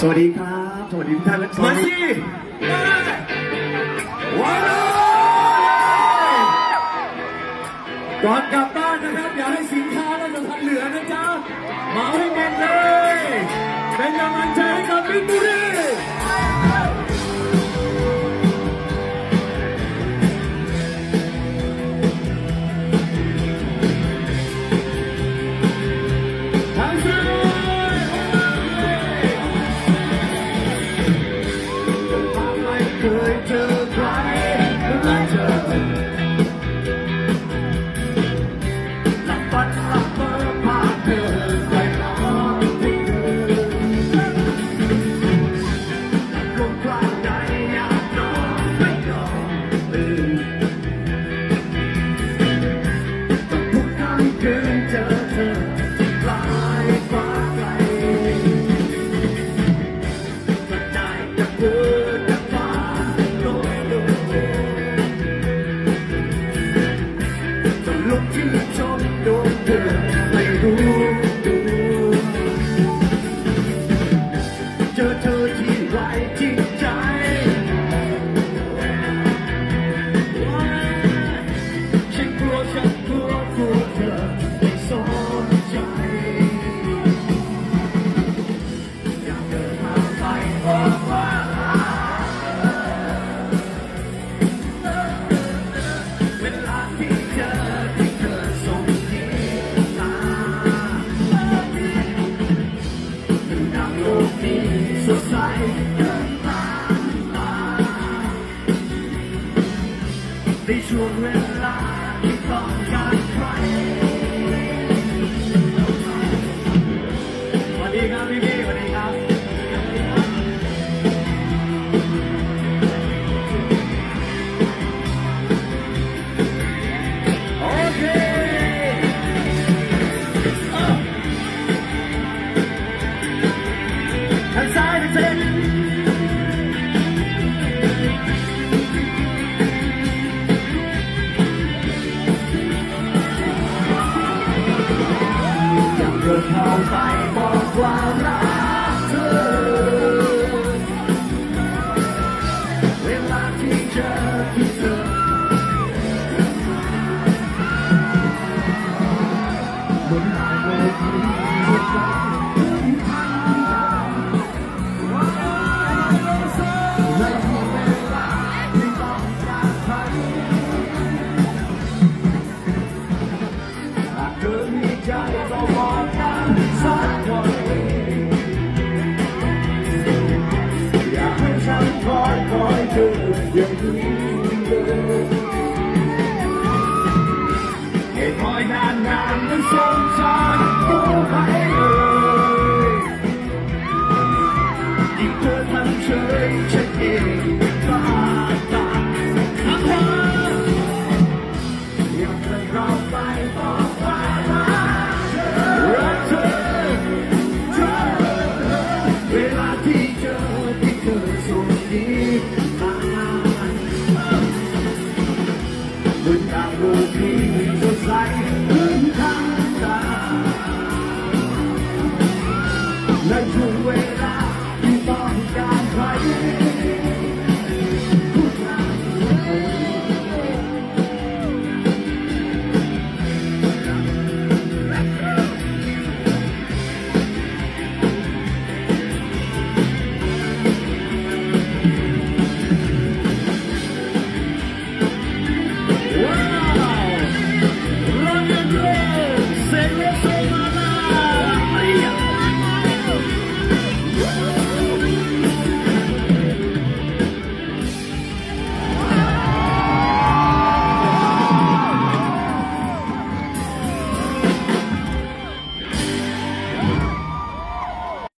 สวัสดีครับ สวัสดีทุกท่านและสวัสดีว้ก่อนกลับบ้านนะครับ อย่าให้สินค้าและจะทันเหลือนะจ๊ะมาให้หมดเลย เป็นกำลังใจให้กับมิตรบุรี to till I told you no we children lie, they've all got pride. Oh, God. ยังนี้เลยให้คอยนานนานมันสงส When I go with just like